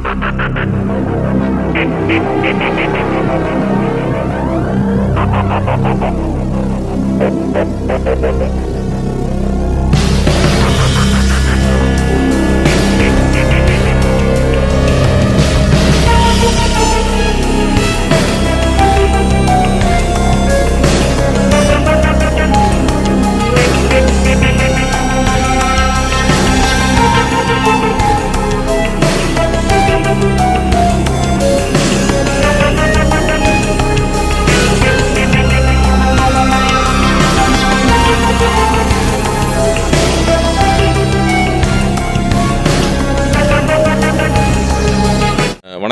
Thank you.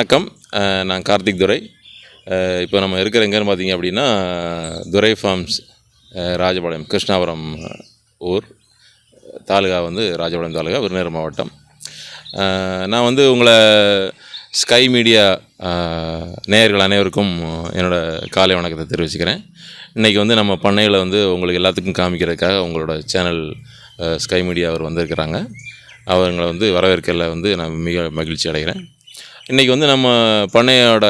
வணக்கம். நான் கார்த்திக் துரை. இப்போ நம்ம இருக்கிற எங்கேன்னு பார்த்தீங்க அப்படின்னா துரை ஃபார்ம்ஸ் ராஜபாளையம் கிருஷ்ணாபுரம் ஊர். தாலுகா வந்து ராஜபாளையம் தாலுகா விருநேர் மாவட்டம். நான் வந்து உங்களை ஸ்கை மீடியா நேயர்கள் அனைவருக்கும் என்னோட காலை வணக்கத்தை தெரிவிச்சுக்கிறேன். இன்றைக்கி வந்து நம்ம பண்ணையில் வந்து உங்களுக்கு எல்லாத்துக்கும் காமிக்கிறதுக்காக உங்களோட சேனல் ஸ்கை மீடியா அவர் வந்திருக்கிறாங்க. அவங்களை வந்து வரவேற்கல வந்து நான் மிக மகிழ்ச்சி அடைகிறேன். இன்றைக்கி வந்து நம்ம பண்ணையோட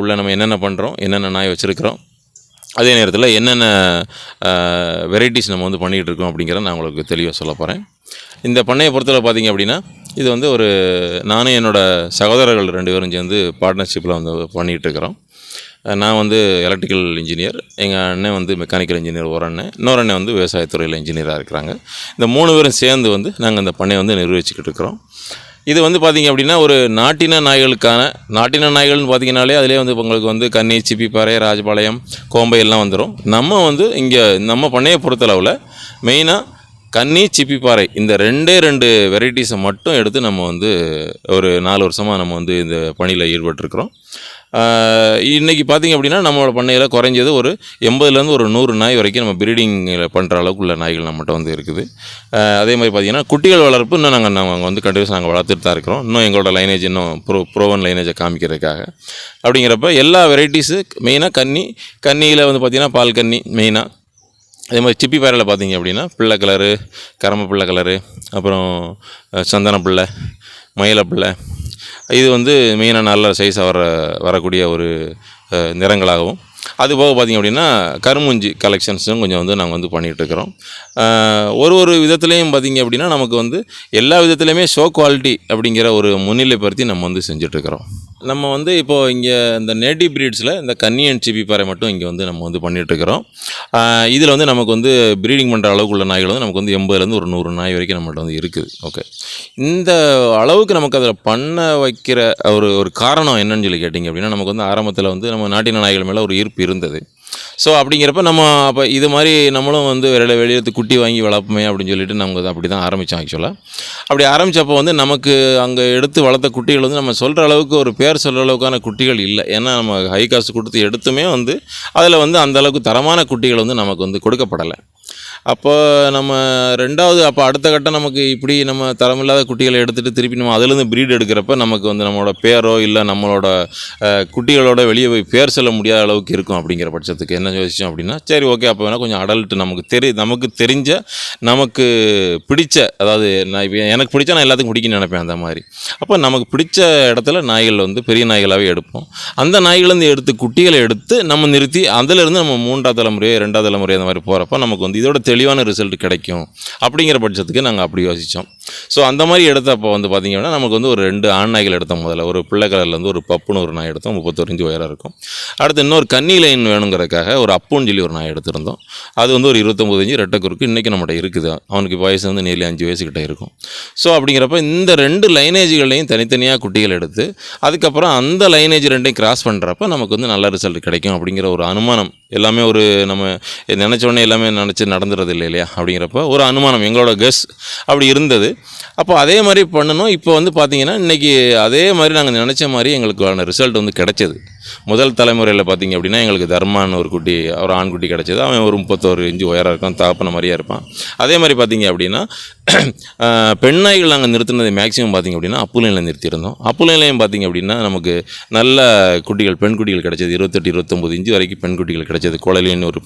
உள்ள நம்ம என்னென்ன பண்ணுறோம் என்னென்ன நாய் வச்சுருக்கிறோம் அதே நேரத்தில் என்னென்ன வெரைட்டிஸ் நம்ம வந்து பண்ணிகிட்டு இருக்கோம் அப்படிங்கிறத நான் உங்களுக்கு தெளிவாக சொல்ல போகிறேன் இந்த பண்ணையை பொறுத்தவரை பார்த்தீங்க அப்படின்னா இது வந்து ஒரு நானும் என்னோட சகோதரர்கள் ரெண்டு பேரும் சேர்ந்து பார்ட்னர்ஷிப்பில் வந்து பண்ணிகிட்டு இருக்கிறோம். நான் வந்து எலக்ட்ரிக்கல் இன்ஜினியர் எங்கள் அண்ணன் வந்து மெக்கானிக்கல் இன்ஜினியர் ஒரு அண்ணன். இன்னொரு அண்ணன் வந்து விவசாயத்துறையில் இன்ஜினியராக இருக்கிறாங்க. இந்த மூணு பேரும் சேர்ந்து வந்து நாங்கள் இந்த பண்ணையை வந்து நிர்வகிச்சிக்கிட்டு இருக்கிறோம். இது வந்து பார்த்திங்க அப்படின்னா ஒரு நாட்டின நாய்களுக்கான நாட்டின நாய்கள்னு பார்த்தீங்கனாலே அதிலே வந்து உங்களுக்கு வந்து கன்னி சிப்பிப்பாறை ராஜபாளையம் கோம்பை எல்லாம் வந்துடும் நம்ம வந்து இங்கே நம்ம பண்ணையை பொறுத்தளவில் மெயினாக கன்னி சிப்பிப்பாறை இந்த ரெண்டே ரெண்டு வெரைட்டிஸை மட்டும் எடுத்து நம்ம வந்து ஒரு நாலு வருஷமாக நம்ம வந்து இந்த பணியில் ஈடுபட்டிருக்கிறோம். இன்றைக்கி பார்த்திங்க பார்த்தீங்க அப்படின்னா நம்மளோட பண்ணையில் குறைஞ்சது ஒரு எண்பதுலேருந்து ஒரு நூறு நாய் வரைக்கும் நம்ம ப்ரீடிங்கில் பண்ணுற அளவுக்கு உள்ள நாய்கள் நம்மகிட்ட வந்து இருக்குது. அதே மாதிரி பார்த்தீங்கன்னா குட்டிகள் வளர்ப்பு இன்னும் நாங்கள் நாங்கள் வந்து கண்டிப்பாக நாங்கள் வளர்த்துட்டு தான் இருக்கிறோம். இன்னும் எங்களோட லைனேஜ் இன்னும் ப்ரோ ப்ரோவன் லைனேஜை காமிக்கிறதுக்காக. அப்படிங்கிறப்ப எல்லா வெரைட்டிஸு மெயினாக கன்னி கன்னியில் வந்து பார்த்திங்கன்னா பால் கன்னி மெயினாக அதே மாதிரி சிப்பி பேரில் பார்த்தீங்க அப்படின்னா பிள்ளை கலரு கரம்ப பிள்ளை கலரு அப்புறம் சந்தன பிள்ளை மயில பிள்ளை இது வந்து மெயினாக நல்ல சைஸாக வர வரக்கூடிய ஒரு நிறங்களாகவும். அது போக பார்த்திங்க அப்படின்னா கருமுஞ்சி கலெக்ஷன்ஸும் கொஞ்சம் வந்து நாங்கள் வந்து பண்ணிகிட்டு இருக்கிறோம். ஒரு ஒரு விதத்துலேயும் பார்த்திங்க அப்படின்னா நமக்கு வந்து எல்லா விதத்துலேயுமே ஷோ குவாலிட்டி அப்படிங்கிற ஒரு முன்னிலைப்படுத்தி நம்ம வந்து செஞ்சிட்ருக்கிறோம் நம்ம வந்து இப்போது இங்கே இந்த நேட்டிவ் ப்ரீட்ஸில் இந்த கன்னியன் சிபி பாறை மட்டும் இங்கே வந்து நம்ம வந்து பண்ணிகிட்ருக்கிறோம் இதில் வந்து நமக்கு வந்து ப்ரீடிங் பண்ணுற அளவுக்கு உள்ள நாய்கள் வந்து நமக்கு வந்து எண்பதுலேருந்து ஒரு நூறு நாய் வரைக்கும் நம்மகிட்ட வந்து இருக்குது. ஓகே இந்த அளவுக்கு நமக்கு அதில் பண்ண வைக்கிற ஒரு ஒரு காரணம் என்னன்னு சொல்லி கேட்டிங்க அப்படின்னா நமக்கு வந்து ஆரம்பத்தில் வந்து நம்ம நாட்டின நாய்கள் மேலே ஒரு ஈர்ப்பு இருந்தது. ஸோ அப்படிங்கிறப்ப நம்ம அப்போ இது மாதிரி நம்மளும் வந்து வெளியில் வெளியேற்று குட்டி வாங்கி வளர்ப்போமே அப்படின்னு சொல்லிட்டு நமக்கு அப்படி தான் ஆரம்பித்தோம் ஆக்சுவலாக அப்படி ஆரம்பித்தப்போ வந்து நமக்கு அங்கே எடுத்து வளர்த்த குட்டிகள் வந்து நம்ம சொல்கிற அளவுக்கு ஒரு பேர் சொல்கிற அளவுக்கான குட்டிகள் இல்லை. ஏன்னா நம்ம ஹை காசு கொடுத்து எடுத்துமே வந்து அதில் வந்து அந்தளவுக்கு தரமான குட்டிகள் வந்து நமக்கு வந்து கொடுக்கப்படலை. அப்போ நம்ம ரெண்டாவது அப்போ அடுத்த கட்டம் நமக்கு இப்படி நம்ம தரமில்லாத குட்டிகளை எடுத்துகிட்டு திருப்பி நம்ம அதுலேருந்து ப்ரீட் எடுக்கிறப்ப நமக்கு வந்து நம்மளோட பேரோ இல்லை நம்மளோட குட்டிகளோட வெளியே போய் பேர் சொல்ல முடியாத அளவுக்கு இருக்கும் அப்படிங்கிற பட்சத்துக்கு. என்ன யோசிச்சோம் அப்படின்னா சரி ஓகே அப்போ வேணால் கொஞ்சம் அடல்ட் நமக்கு தெரி நமக்கு தெரிஞ்ச நமக்கு பிடிச்ச அதாவது நான் இப்போ எனக்கு பிடிச்சா நான் எல்லாத்துக்கும் பிடிக்கும்னு நினைப்பேன் அந்த மாதிரி. அப்போ நமக்கு பிடிச்ச இடத்துல நாய்கள் வந்து பெரிய நாய்களாகவே எடுப்போம். அந்த நாய்கள்லேருந்து எடுத்து குட்டிகளை எடுத்து நம்ம நிறுத்தி அதிலிருந்து நம்ம மூன்றாம் தலைமுறையோ ரெண்டாவது தலைமுறை அந்த மாதிரி போகிறப்ப நமக்கு வந்து இதோட தெளிவான ரிசல்ட் கிடைக்கும் அப்படிங்கிற பட்சத்துக்கு நாங்கள் அப்படி யோசித்தோம் ஸோ அந்த மாதிரி எடுத்தப்போ வந்து பார்த்திங்கன்னா நமக்கு வந்து ஒரு ரெண்டு ஆண் நாய்கள் எடுத்தோம் முதல்ல. ஒரு பிள்ளை கலர்லேருந்து ஒரு பப்புன்னு ஒரு நாய் எடுத்தோம். முப்பத்தொரு இன்ச்சு உயரம் இருக்கும். அடுத்து இன்னொரு கன்னி லைன் வேணுங்கிறதுக்காக ஒரு அப்புன்னு சொல்லி ஒரு நாய் எடுத்திருந்தோம். அது வந்து ஒரு இருபத்தொம்பது இன்ச்சு ரெட்டை குறுக்கு இன்றைக்கி நம்மகிட்ட இருக்குது. அவனுக்கு வயசு வந்து நேரில் அஞ்சு வயசுக்கிட்ட இருக்கும். ஸோ அப்படிங்கிறப்ப இந்த ரெண்டு லைனேஜ்களையும் தனித்தனியாக குட்டிகள் எடுத்து அதுக்கப்புறம் அந்த லைனேஜ் ரெண்டையும் கிராஸ் பண்ணுறப்ப நமக்கு வந்து நல்ல ரிசல்ட் கிடைக்கும் அப்படிங்கிற ஒரு அனுமானம். எல்லாமே ஒரு நம்ம நினச்சோடனே எல்லாமே நினச்சி நடந்துறது இல்லை இல்லையா அப்படிங்கிறப்ப ஒரு அனுமானம் எங்களோட கெஸ் அப்படி இருந்தது. அப்போ அதே மாதிரி பண்ணணும். இப்போ வந்து பார்த்திங்கன்னா இன்றைக்கி அதே மாதிரி நாங்கள் நினச்ச மாதிரி எங்களுக்கான ரிசல்ட் வந்து கிடைச்சது. முதல் தலைமுறையில் பார்த்தீங்க அப்படின்னா எங்களுக்கு தர்மான்னு ஒரு குட்டி ஒரு ஆண்குட்டி கிடச்சிது. அவன் ஒரு முப்பத்தோரு இன்ச்சு உயராக இருக்கும் தாப்பன மாதிரியாக இருப்பான். அதே மாதிரி பார்த்தீங்க அப்படின்னா பெண்ணாய்கள் நாங்கள் நிறுத்தினது மேக்ஸிமம் பார்த்திங்க அப்படின்னா அப்புலைனில் நிறுத்தியிருந்தோம். அப்புலைன்லையும் பார்த்தீங்க அப்படின்னா நமக்கு நல்ல குட்டிகள் பெண் குட்டிகள் கிடச்சது. இருபத்தெட்டு இருபத்தொம்பது இன்ச்சு வரைக்கும் பெண் குட்டிகள் கிடைச்சது. குழலின்னு ஒரு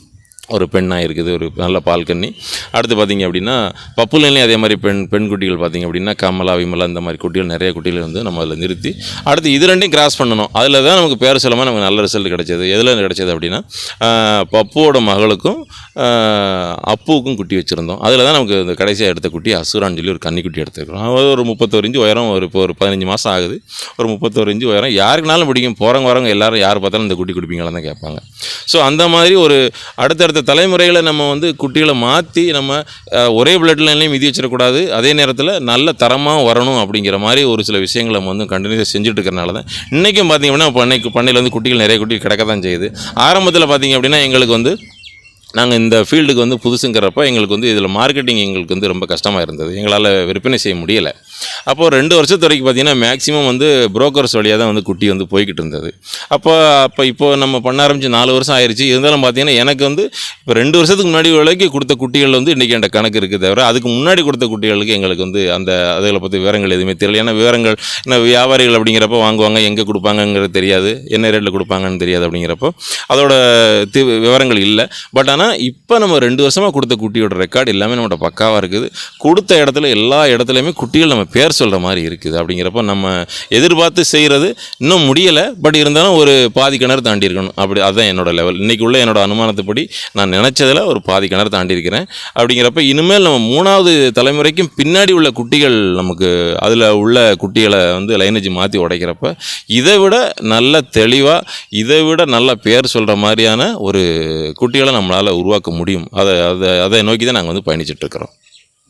ஒரு பெண்ணாக இருக்குது ஒரு நல்ல பால்கன்னி அடுத்து பார்த்தீங்க அப்படின்னா பப்புலையும் அதே மாதிரி பெண் பெண் குட்டிகள் பார்த்திங்க அப்படின்னா கமலா விமலா இந்த மாதிரி குட்டிகள் நிறைய குட்டிகள் வந்து நம்ம அதில் நிறுத்தி அடுத்து இது ரெண்டையும் கிராஸ் பண்ணணும். அதில் தான் நமக்கு பேர் செல்லமாக நமக்கு நல்ல ரிசல்ட் கிடைச்சது. எதில் கிடைச்சது அப்படின்னா பப்புவோட மகளுக்கும் அப்புவுக்கும் குட்டி வச்சுருந்தோம். அதில் தான் நமக்கு இந்த கடைசியாக எடுத்த குட்டி அசுரான்னு சொல்லி ஒரு கன்னி குட்டி எடுத்துருக்கோம் அது ஒரு முப்பத்தோரு இன்ச்சு உயரம் ஒரு இப்போ ஒரு பதினஞ்சு மாதம் ஆகுது. ஒரு முப்பத்தோரு இஞ்சு உயரம். யாருக்குனாலும் பிடிக்கும். போகிறவங்க வரவங்க எல்லாரும் யார் பார்த்தாலும் இந்த குட்டி குடிப்பீங்களான்னு தான் கேட்பாங்க. ஸோ அந்த மாதிரி ஒரு அடுத்த அடுத்த தலைமுறையில் நம்ம வந்து குட்டிகளை மாற்றி நம்ம ஒரே பிளட் லைன்லேயும் மிதி வச்சிடக்கூடாது. அதே நேரத்தில் நல்ல தரமாக வரணும் அப்படிங்கிற மாதிரி ஒரு சில விஷயங்களை நம்ம வந்து கண்டினியூஸாக செஞ்சுட்டு இருக்கிறனால தான் இன்றைக்கும் பார்த்தீங்க அப்படின்னா பண்ணைக்கு பண்ணையில் வந்து குட்டிகள் நிறைய குட்டிகள் கிடக்க தான் செய்யுது. ஆரம்பத்தில் பார்த்தீங்க அப்படின்னா எங்களுக்கு வந்து நாங்கள் இந்த ஃபீல்டுக்கு வந்து புதுசுங்கிறப்ப எங்களுக்கு வந்து இதில் மார்க்கெட்டிங் எங்களுக்கு வந்து ரொம்ப கஷ்டமாக இருந்தது. எங்களால் விற்பனை செய்ய முடியலை. அப்போது ரெண்டு வருஷத்து வரைக்கும் பார்த்தீங்கன்னா மேக்ஸிமம் வந்து புரோக்கர்ஸ் வழியாக தான் வந்து குட்டி வந்து போய்கிட்டு இருந்தது. அப்போ அப்போ இப்போ நம்ம பண்ண ஆரம்பிச்சு நாலு வருஷம் ஆயிடுச்சு இருந்தாலும் பார்த்தீங்கன்னா எனக்கு வந்து இப்போ ரெண்டு வருஷத்துக்கு முன்னாடி வரைக்கும் கொடுத்த குட்டிகள் வந்து இன்றைக்கி என்கிட்ட கணக்கு இருக்குது தவிர அதுக்கு முன்னாடி கொடுத்த குட்டிகளுக்கு எங்களுக்கு வந்து அந்த அதில் பற்றி விவரங்கள் எதுவுமே தெரியல. ஏன்னா விவரங்கள் என்ன வியாபாரிகள் அப்படிங்கிறப்ப வாங்குவாங்க எங்கே கொடுப்பாங்கங்கிறது தெரியாது. என்ன ரேட்டில் கொடுப்பாங்கன்னு தெரியாது அப்படிங்கிறப்போ. அதோட விவரங்கள் இல்லை. பட் ஆனால் இப்போ நம்ம ரெண்டு வருஷமாக கொடுத்த குட்டியோட ரெக்கார்டு எல்லாமே நம்மகிட்ட பக்காவாக இருக்குது. கொடுத்த இடத்துல எல்லா இடத்துலையுமே குட்டிகள் நம்ம பேர் சொல்கிற மாதிரி இருக்குது. அப்படிங்கிறப்ப நம்ம எதிர்பார்த்து செய்கிறது இன்னும் முடியலை. பட் இருந்தாலும் ஒரு பாதி கிணறு தாண்டி இருக்கணும். அப்படி அதுதான் என்னோடய லெவல் இன்றைக்கி உள்ள என்னோட அனுமானத்துப்படி நான் நினச்சதில் ஒரு பாதி கிணறு தாண்டி இருக்கிறேன். அப்படிங்கிறப்ப இனிமேல் நம்ம மூணாவது தலைமுறைக்கும் பின்னாடி உள்ள குட்டிகள் நமக்கு அதில் உள்ள குட்டிகளை வந்து லைனேஜ் மாற்றி உடைக்கிறப்ப இதை விட நல்ல தெளிவாக இதை விட நல்ல பேர் சொல்கிற மாதிரியான ஒரு குட்டிகளை நம்மளால் உருவாக்க முடியும். அதை அதை அதை நோக்கி தான் நாங்கள் வந்து பயணிச்சிட்ருக்கிறோம்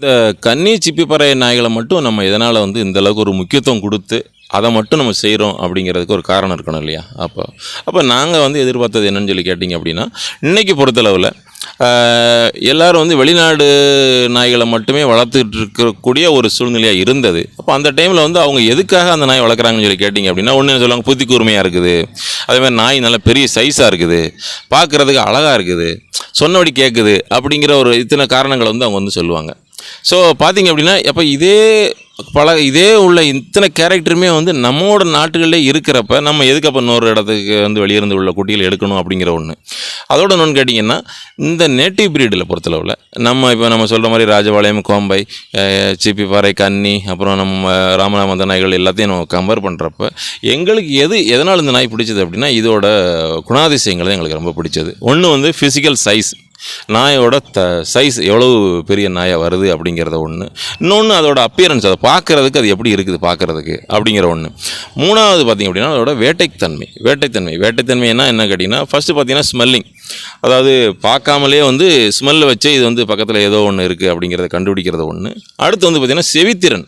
இந்த கன்னி சிப்பிப்பறை நாய்களை மட்டும் நம்ம எதனால் வந்து இந்தளவுக்கு ஒரு முக்கியத்துவம் கொடுத்து அதை மட்டும் நம்ம செய்கிறோம் அப்படிங்கிறதுக்கு ஒரு காரணம் இருக்கணும் இல்லையா? அப்போ அப்போ நாங்கள் வந்து எதிர்பார்த்தது என்னன்னு சொல்லி கேட்டிங்க அப்படின்னா இன்றைக்கி பொறுத்தளவில் எல்லோரும் வந்து வெளிநாடு நாய்களை மட்டுமே வளர்த்துட்டு இருக்கக்கூடிய ஒரு சூழ்நிலையாக இருந்தது. அப்போ அந்த டைமில் வந்து அவங்க எதுக்காக அந்த நாய் வளர்க்குறாங்கன்னு சொல்லி கேட்டிங்க அப்படின்னா ஒன்று சொல்லுவாங்க புத்தி கூர்மையாக இருக்குது. அதேமாதிரி நாய் நல்ல பெரிய சைஸாக இருக்குது. பார்க்குறதுக்கு அழகாக இருக்குது. சொன்னபடி கேட்குது அப்படிங்கிற ஒரு இத்தனை காரணங்களை வந்து அவங்க வந்து சொல்லுவாங்க. ஸோ பார்த்தீங்க அப்படின்னா அப்போ இதே பல இதே உள்ள இத்தனை கேரக்டருமே வந்து நம்மோட நாட்டுகளிலே இருக்கிறப்ப நம்ம எதுக்கு அப்போ இன்னொரு இடத்துக்கு வந்து வெளியிருந்து உள்ள குட்டிகள் எடுக்கணும் அப்படிங்கிற ஒன்று அதோட ஒன்று கேட்டிங்கன்னா இந்த நேட்டிவ் பிரீடில் பொறுத்தளவில் நம்ம இப்போ நம்ம சொல்கிற மாதிரி ராஜபாளையம் கோம்பை சிப்பி சிப்பிப்பாறை கன்னி அப்புறம் நம்ம ராமநாமந்த நாய்கள் எல்லாத்தையும் நம்ம கம்பேர் பண்ணுறப்ப எங்களுக்கு எது எதனால் இந்த நாய் பிடிச்சது அப்படின்னா இதோட குணாதிசயங்கள் தான் எங்களுக்கு ரொம்ப பிடிச்சது. ஒன்று வந்து ஃபிசிக்கல் சைஸ் நாயோட த சைஸ் எவ்வளவு பெரிய நாயாக வருது அப்படிங்கிறத ஒன்று இன்னொன்று அதோட அப்பியரன்ஸ் அதை பார்க்குறதுக்கு அது எப்படி இருக்குது பார்க்குறதுக்கு அப்படிங்கிற ஒன்று மூணாவது பார்த்திங்க அப்படின்னா அதோட வேட்டைத்தன்மை. வேட்டைத்தன்மை. வேட்டைத்தன்மைன்னா என்ன கேட்டிங்கன்னா ஃபஸ்ட்டு பார்த்தீங்கன்னா ஸ்மெல்லிங் அதாவது பார்க்காமலே வந்து ஸ்மெல்லை வச்சு இது வந்து பக்கத்தில் ஏதோ ஒன்று இருக்குது அப்படிங்கிறத கண்டுபிடிக்கிறது ஒன்று அடுத்து வந்து பார்த்திங்கன்னா செவித்திறன்.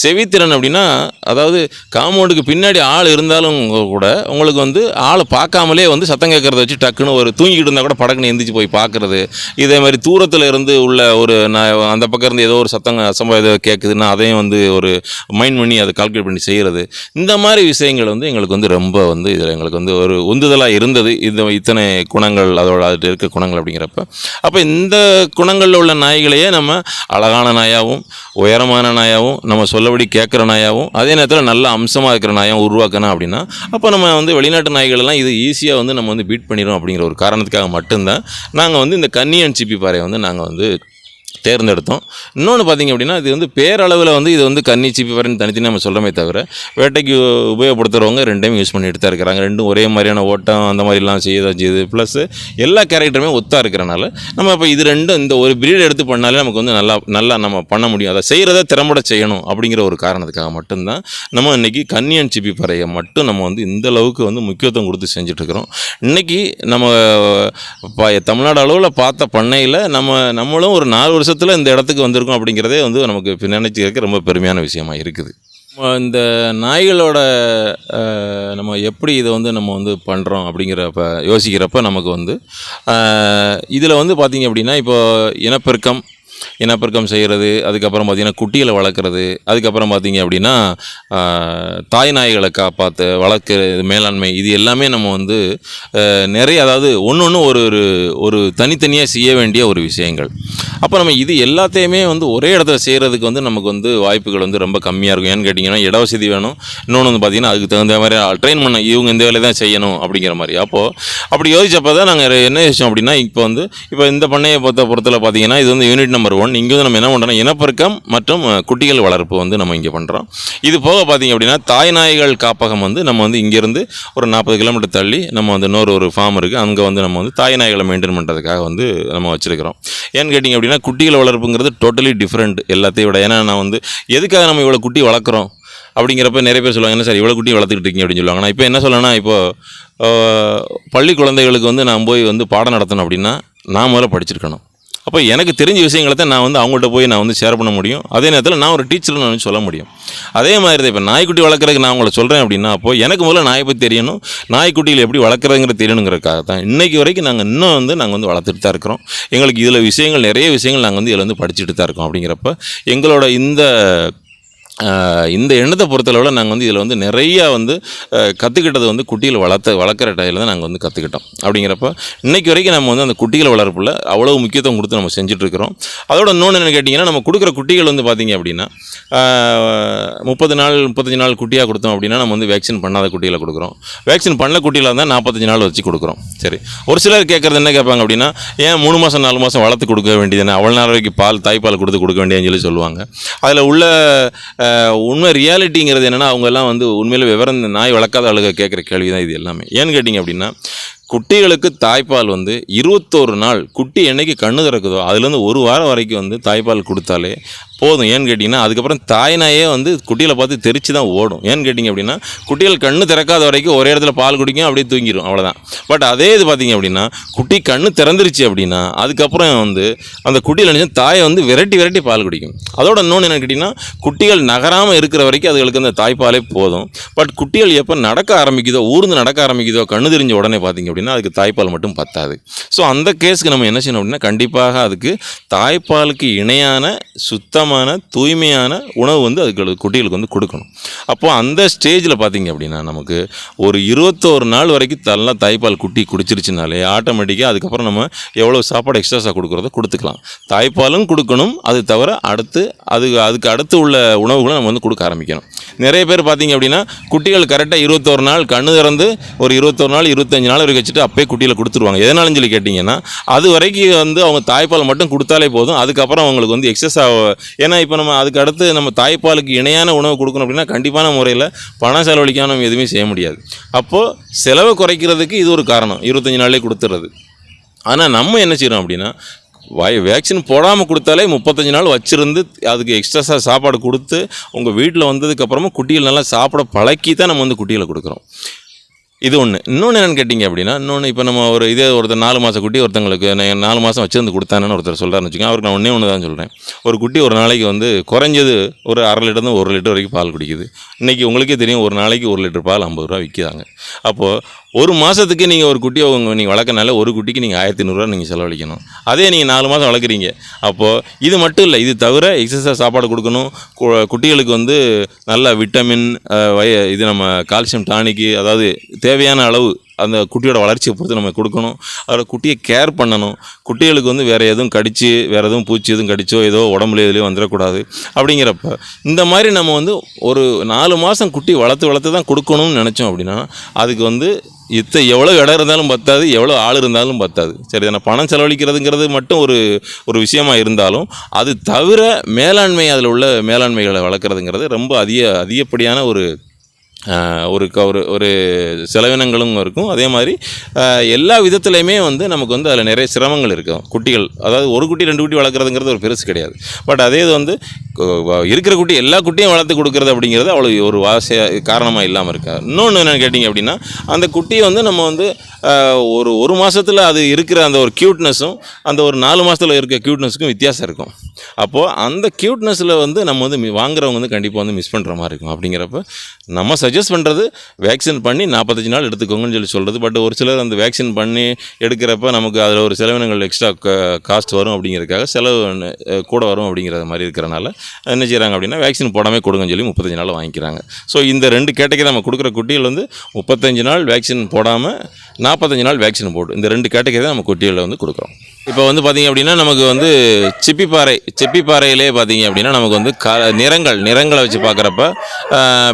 செவித்திறன் அப்படின்னா அதாவது காம்பவுண்டுக்கு பின்னாடி ஆள் இருந்தாலும் கூட உங்களுக்கு வந்து ஆளை பார்க்காமலே வந்து சத்தம் கேட்குறத வச்சு டக்குன்னு ஒரு தூங்கிட்டு இருந்தால் கூட படக்குன்னு எந்திரிச்சு போய் பார்க்குறது. இதே மாதிரி தூரத்தில் இருந்து உள்ள ஒரு நான் அந்த பக்கம் இருந்து ஏதோ ஒரு சத்தம் அசம்பவம் ஏதோ கேட்குதுன்னா அதையும் வந்து ஒரு மைண்ட் பண்ணி அதை கால்குலேட் பண்ணி செய்கிறது இந்த மாதிரி விஷயங்கள் வந்து எங்களுக்கு வந்து ரொம்ப வந்து இதில் எங்களுக்கு வந்து ஒரு உந்துதலாக இருந்தது. இந்த இத்தனை குணங்கள் அதோட அது இருக்க குணங்கள் அப்படிங்கிறப்ப. அப்போ இந்த குணங்களில் உள்ள நாய்களையே நம்ம அழகான நாயாகவும் உயரமான நாயாகவும் நம்ம சொல்லபடி கேட்குற நாயாகவும் அதே நேரத்தில் நல்ல அம்சமாக இருக்கிற நாயாகவும் உருவாக்கணும் அப்படின்னா அப்போ நம்ம வந்து வெளிநாட்டு நாய்கள் எல்லாம் இது ஈஸியாக வந்து நம்ம வந்து பீட் பண்ணிடும் அப்படிங்கிற ஒரு காரணத்துக்காக மட்டும்தான் நாங்கள் வந்து இந்த கன்னியன் சிப்பி பாறையை வந்து நாங்கள் வந்து தேர்ந்தெடுத்தோம். இன்னொன்று பார்த்தீங்க அப்படின்னா இது வந்து பேரளவில் வந்து இது வந்து கன்னி சிப்பி பாறைன்னு தனித்தனி நம்ம சொல்கிறோமே தவிர வேட்டைக்கு உபயோகப்படுத்துகிறவங்க ரெண்டையும் யூஸ் பண்ணிட்டு தான் இருக்கிறாங்க. ரெண்டும் ஒரே மாதிரியான ஓட்டம் அந்த மாதிரிலாம் செய்ய செய்யுது. ப்ளஸ் எல்லா கேரக்டருமே ஒத்தாக இருக்கிறனால நம்ம இப்போ இது ரெண்டும் இந்த ஒரு பிரீடு எடுத்து பண்ணாலே நமக்கு வந்து நல்லா நல்லா நம்ம பண்ண முடியும். அதை செய்கிறத திறம்பட செய்யணும் அப்படிங்கிற ஒரு காரணத்துக்காக மட்டும்தான் நம்ம இன்றைக்கி கன்னியன் சிப்பி பறையை மட்டும் நம்ம வந்து இந்த அளவுக்கு வந்து முக்கியத்துவம் கொடுத்து செஞ்சிட்ருக்கிறோம் இன்றைக்கி நம்ம ப- தமிழ்நாடு அளவில் பார்த்த பண்ணையில் நம்ம நம்மளும் ஒரு நாலு வருஷம் வருஷத்தில் இந்த இடத்துக்கு வந்திருக்கோம் அப்படிங்கிறதே வந்து நமக்கு இப்போ ரொம்ப பெருமையான விஷயமா இருக்குது. இந்த நாய்களோட நம்ம எப்படி இதை வந்து நம்ம வந்து பண்ணுறோம் அப்படிங்கிறப்ப யோசிக்கிறப்ப நமக்கு வந்து இதில் வந்து பார்த்திங்க அப்படின்னா இப்போ இனப்பெருக்கம் இனப்பெருக்கம் செய்கிறது அதுக்கப்புறம் பார்த்திங்கன்னா குட்டிகளை வளர்க்குறது அதுக்கப்புறம் பார்த்திங்க அப்படின்னா தாய் நாய்களை காப்பாற்ற வளர்க்குறது மேலாண்மை இது எல்லாமே நம்ம வந்து நிறைய அதாவது ஒன்று ஒன்று ஒரு ஒரு ஒரு தனித்தனியாக செய்ய வேண்டிய ஒரு விஷயங்கள். அப்போ நம்ம இது எல்லாத்தையுமே வந்து ஒரே இடத்துல செய்கிறதுக்கு வந்து நமக்கு வந்து வாய்ப்புகள் வந்து ரொம்ப கம்மியாக இருக்கும். ஏன்னு கேட்டிங்கன்னா இட வசதி வேணும். இன்னொன்று வந்து பார்த்திங்கன்னா அதுக்கு தகுந்த மாதிரி ட்ரெயின் பண்ண இவங்க இந்த வேலையை தான் செய்யணும் அப்படிங்கிற மாதிரி. அப்போது அப்படி யோசிச்சப்போ தான் நாங்கள் என்ன யோசிச்சோம் அப்படின்னா இப்போ வந்து இப்போ இந்த பண்ணையை பொறுத்த பொறுத்தில் பார்த்தீங்கன்னா இது வந்து யூனிட் நம்பர் ஒன். இங்கே வந்து நம்ம என்ன பண்ணுறோம் இனப்பெருக்கம் மற்றும் குட்டிகள் வளர்ப்பு வந்து நம்ம இங்கே பண்ணுறோம் இது போக பார்த்தீங்க அப்படின்னா தாய்நாய்கள் காப்பகம் வந்து நம்ம வந்து இங்கேருந்து ஒரு நாற்பது கிலோமீட்டர் தள்ளி நம்ம வந்து இன்னொரு ஒரு ஃபார்ம் இருக்குது அங்கே வந்து நம்ம வந்து தாய் நாய்களை மெயின்டைன் பண்ணுறதுக்காக வந்து நம்ம வச்சுருக்கிறோம். ஏன்னு கேட்டிங்க அப்படின்னா குட்டிகள் வளர்ப்புங்கிறது டோட்டலி டிஃப்ரெண்ட் எல்லாத்தையும் விட. ஏன்னா நான் வந்து எதுக்காக நம்ம இவ்வளோ குட்டி வளர்க்குறோம்? அப்படிங்கிறப்ப நிறைய பேர் சொல்லுவாங்க என்ன சார் இவ்வளோ குட்டி வளர்த்துக்கிட்டு இருக்கீங்க? அப்படின்னு சொல்லுவாங்க. நான் இப்போ என்ன சொல்லணும்னா இப்போது பள்ளி குழந்தைகளுக்கு வந்து நான் போய் வந்து பாடம் நடத்தணும் அப்படின்னா நான் முதல்ல படிச்சிருக்கணும். அப்போ எனக்கு தெரிஞ்ச விஷயங்களை தான் நான் வந்து அவங்கள்ட்ட போய் நான் வந்து ஷேர் பண்ண முடியும். அதே நேரத்தில் நான் ஒரு டீச்சர்னு நான் சொல்ல முடியும். அதே மாதிரி தான் இப்போ நாய்க்குட்டி வளர்க்குறதுக்கு நான் உங்களை சொல்கிறேன் அப்படின்னா அப்போ எனக்கு முதல்ல நாயை பற்றி தெரியணும். நாய்க்குட்டிகள் எப்படி வளர்க்குறதுங்கிற தெரியணுங்கிறதுக்காக தான். இன்றைக்கி வரைக்கும் நாங்கள் இன்னும் வந்து நாங்கள் வந்து வளர்த்துட்டு தான் இருக்கிறோம். எங்களுக்கு இதில் விஷயங்கள் நிறைய விஷயங்கள் நாங்கள் வந்து இதில் வந்து படிச்சுட்டு தான் இருக்கோம் அப்படிங்கிறப்ப எங்களோட இந்த இந்த எண்ணத்தை பொறுத்தளவில் நாங்கள் வந்து இதில் வந்து நிறையா வந்து கற்றுக்கிட்டது வந்து குட்டியில் வளர்த்த வளர்க்குற டையில் தான் நாங்கள் வந்து கற்றுக்கிட்டோம் அப்படிங்கிறப்ப இன்றைக்கி வரைக்கும் நம்ம வந்து அந்த குட்டிகள் வளர்ப்பில் அவ்வளோ முக்கியத்துவம் கொடுத்து நம்ம செஞ்சுட்ருக்கிறோம். அதோட இன்னொன்று என்ன கேட்டிங்கன்னா நம்ம கொடுக்குற குட்டிகள் வந்து பார்த்திங்க அப்படின்னா முப்பது நாள் முப்பத்தஞ்சு நாள் குட்டியாக கொடுத்தோம் அப்படின்னா நம்ம வந்து வேக்சின் பண்ணாத குட்டிகளை கொடுக்குறோம். வேக்சின் பண்ண குட்டியில் இருந்தால் நாற்பத்தஞ்சு நாள் வச்சு கொடுக்குறோம். சரி. ஒரு சிலர் கேட்குறது என்ன கேட்பாங்க அப்படின்னா ஏன் மூணு மாதம் நாலு மாதம் வளர்த்து கொடுக்க வேண்டியது அவ்வளோ நேரம் வரைக்கும் பால் தாய்ப்பால் கொடுத்து கொடுக்க வேண்டியதுன்னு சொல்லி சொல்லுவாங்க. அதில் உள்ள உண்மை ரியாலிட்டிங்கிறது என்னென்னா அவங்கெல்லாம் வந்து உண்மையில் விவரம் நாய் வளர்க்காத ஆளுக கேட்குற கேள்வி தான் இது எல்லாமே. ஏன்னு கேட்டிங்க அப்படின்னா குட்டிகளுக்கு தாய்ப்பால் வந்து இருபத்தோரு நாள் குட்டி என்றைக்கு கண்ணு திறக்குதோ அதுலேருந்து ஒரு வாரம் வரைக்கும் வந்து தாய்ப்பால் கொடுத்தாலே போதும். ஏன்னு கேட்டிங்கன்னா அதுக்கப்புறம் தாய் நாயே வந்து குட்டிகளை பார்த்து தெரிச்சு தான் ஓடும். ஏன்னு கேட்டிங்க அப்படின்னா குட்டிகள் கண்ணு திறக்காத வரைக்கும் ஒரே இடத்துல பால் குடிக்கும் அப்படியே தூங்கிடும் அவ்வளோதான் பட் அதே இது பார்த்தீங்க அப்படின்னா குட்டி கண்ணு திறந்துருச்சு அப்படின்னா அதுக்கப்புறம் வந்து அந்த குட்டியில் நினச்சி தாயை வந்து விரட்டி விரட்டி பால் குடிக்கும். அதோட இன்னொன்று என்ன கேட்டிங்கன்னா குட்டிகள் நகராமல் இருக்கிற வரைக்கும் அதுகளுக்கு அந்த தாய்ப்பாலே போதும். பட் குட்டிகள் எப்போ நடக்க ஆரம்பிக்குதோ ஊர்ந்து நடக்க ஆரம்பிக்குதோ கண்ணு தெரிஞ்ச உடனே பார்த்திங்க அப்படின்னா அதுக்கு தாய்ப்பால் மட்டும் பத்தாது. ஸோ அந்த கேஸுக்கு நம்ம என்ன செய்யணும் அப்படின்னா கண்டிப்பாக அதுக்கு தாய்ப்பாலுக்கு இணையான சுத்தமான தூய்மையான உணவு வந்து அதுக்கு குட்டிகளுக்கு வந்து கொடுக்கணும். அப்போது அந்த ஸ்டேஜில் பார்த்தீங்க அப்படின்னா நமக்கு ஒரு இருபத்தோரு நாள் வரைக்கும் நல்லா தாய்ப்பால் குட்டி குடிச்சிருச்சுனாலே ஆட்டோமேட்டிக்காக அதுக்கப்புறம் நம்ம எவ்வளோ சாப்பாடு எக்ஸ்ட்ராஸாக கொடுக்குறதோ கொடுத்துக்கலாம். தாய்ப்பாலும் கொடுக்கணும் அது தவிர அடுத்து அது அதுக்கு அடுத்து உள்ள உணவுகளை நம்ம வந்து கொடுக்க ஆரம்பிக்கணும். நிறைய பேர் பார்த்தீங்க அப்படின்னா குட்டிகள் கரெக்டாக இருபத்தோரு நாள் கண்ணு திறந்து ஒரு இருபத்தோரு நாள் இருபத்தஞ்சு நாள் வரைக்கும் வச்சுட்டு அப்பயே குட்டியில் கொடுத்துருவாங்க. எதனாலும் சொல்லி கேட்டிங்கன்னா அது வரைக்கும் வந்து அவங்க தாய்ப்பால் மட்டும் கொடுத்தாலே போதும். அதுக்கப்புறம் அவங்களுக்கு வந்து எக்ஸஸ் ஏன்னா இப்போ நம்ம அதுக்கு அடுத்து நம்ம தாய்ப்பாலுக்கு இணையான உணவு கொடுக்கணும் அப்படின்னா கண்டிப்பான முறையில் பணம் செலவழிக்காம நம்ம எதுவுமே செய்ய முடியாது. அப்போது செலவை குறைக்கிறதுக்கு இது ஒரு காரணம். இருபத்தஞ்சி நாள்லேயே கொடுத்துறது ஆனால் நம்ம என்ன செய்கிறோம் அப்படின்னா வாய் வேக்சின் போடாமல் கொடுத்தாலே முப்பத்தஞ்சு நாள் வச்சுருந்து அதுக்கு எக்ஸ்ட்ரா சாப்பாடு கொடுத்து உங்கள் வீட்டில் வந்ததுக்கப்புறமா குட்டிகள் நல்லா சாப்பிட பழக்கி தான் நம்ம வந்து குட்டிகளை கொடுக்குறோம். இது ஒன்று இன்னொன்று என்னென்னு கேட்டிங்க அப்படின்னா இன்னொன்று இப்போ நம்ம ஒரு இதே ஒருத்தர் நாலு மாதம் குட்டி ஒருத்தங்களுக்கு நான் நாலு மாதம் வச்சிருந்து கொடுத்தானேன்னு ஒருத்தர் சொல்கிறான்னு வச்சுக்கோங்க. அவருக்கு நான் ஒன்றே ஒன்று தான் சொல்கிறேன் ஒரு குட்டி ஒரு நாளைக்கு வந்து குறைஞ்சது ஒரு அரை லிட்டர் ஒரு லிட்டர் வரைக்கும் பால் குடிக்குது. இன்றைக்கி உங்களுக்கே தெரியும் ஒரு நாளைக்கு ஒரு லிட்டர் பால் ஐம்பது ரூபா விற்கிறாங்க அப்போது ஒரு மாதத்துக்கு நீங்கள் ஒரு குட்டியை உங்கள் நீங்கள் வளர்க்கனால ஒரு குட்டிக்கு நீங்கள் ஆயிரத்தி நூறுரூவா நீங்கள் செலவழிக்கணும். அதே நீங்கள் நாலு மாதம் வளர்க்குறீங்க. அப்போது இது மட்டும் இல்லை இது தவிர எக்ஸசைஸ் சாப்பாடு கொடுக்கணும். கு- குட்டிகளுக்கு வந்து நல்ல விட்டமின் வய இது நம்ம கால்சியம் டானிக்கு அதாவது தேவையான அளவு அந்த குட்டியோட வளர்ச்சியை பொறுத்து நம்ம கொடுக்கணும். அதோட குட்டியை கேர் பண்ணணும். குட்டிகளுக்கு வந்து வேறு எதுவும் கடித்து வேறு எதுவும் பூச்சி எதுவும் கடிச்சோ ஏதோ உடம்புல எதுலேயோ வந்துடக்கூடாது. அப்படிங்கிறப்ப இந்த மாதிரி நம்ம வந்து ஒரு நாலு மாதம் குட்டி வளர்த்து வளர்த்து தான் கொடுக்கணும்னு நினச்சோம் அப்படின்னா அதுக்கு வந்து இத்த எவ்வளோ இடம் இருந்தாலும் பத்தாது எவ்வளோ ஆள் இருந்தாலும் பத்தாது. சரி ஏன்னா பணம் செலவழிக்கிறதுங்கிறது மட்டும் ஒரு ஒரு விஷயமாக இருந்தாலும் அது தவிர மேலாண்மை அதில் உள்ள மேலாண்மைகளை வளர்க்குறதுங்கிறது ரொம்ப அதிக அதிகப்படியான ஒரு ஒரு ஒரு ஒரு செலவினங்களும் இருக்கும். அதே மாதிரி எல்லா விதத்துலையுமே வந்து நமக்கு வந்து அதில் நிறைய சிரமங்கள் இருக்கும். குட்டிகள் அதாவது ஒரு குட்டி ரெண்டு குட்டி வளர்க்குறதுங்கிறது ஒரு பெருசு கிடையாது. பட் அதே இது வந்து இருக்கிற குட்டி எல்லா குட்டியும் வளர்த்து கொடுக்குறது அப்படிங்கிறது அவ்வளோ ஒரு வாச காரணமாக இல்லாமல் இருக்கா இன்னொன்று என்னென்னு கேட்டிங்க அப்படின்னா அந்த குட்டியை வந்து நம்ம வந்து ஒரு ஒரு மாதத்தில் அது இருக்கிற அந்த ஒரு க்யூட்னஸும் அந்த ஒரு நாலு மாதத்தில் இருக்க க்யூட்னஸுக்கும் வித்தியாசம் இருக்கும். அப்போது அந்த க்யூட்னஸில் வந்து நம்ம வந்து மி- வாங்குறவங்க வந்து கண்டிப்பாக வந்து மிஸ் பண்ணுற மாதிரி இருக்கும். அப்படிங்கிறப்ப நம்ம சஜஸ்ட் சஜஸ்ட் பண்ணுறது வேக்சின் பண்ணி நாற்பத்தஞ்சு நாள் எடுத்துக்கோங்கன்னு சொல்லி சொல்கிறது பட் ஒரு சிலர் அந்த வேக்சின் பண்ணி எடுக்கிறப்ப நமக்கு அதில் ஒரு செலவினங்கள் எக்ஸ்ட்ரா காஸ்ட் வரும் அப்படிங்கிறதுக்காக செலவு கூட வரும் அப்படிங்கிற மாதிரி இருக்கிறனால என்ன செய்கிறாங்க அப்படின்னா வேக்சின் போடாமல் கொடுங்கன்னு சொல்லி முப்பத்தஞ்சு நாள் வாங்கிக்கிறாங்க. ஸோ இந்த ரெண்டு கேட்டகரி நம்ம கொடுக்குற குட்டிகள் வந்து முப்பத்தஞ்சு நாள் வேக்சின் போடாமல் நாற்பத்தஞ்சு நாள் வேக்சின் போட்டு இந்த ரெண்டு கேட்டகரி தான் நம்ம குட்டிகளில் வந்து கொடுக்குறோம். இப்போ வந்து பார்த்திங்க அப்படின்னா நமக்கு வந்து சிப்பிப்பாறை சிப்பிப்பாறையிலே பார்த்தீங்க அப்படின்னா நமக்கு வந்து க நிறங்கள் நிறங்களை வச்சு பார்க்குறப்ப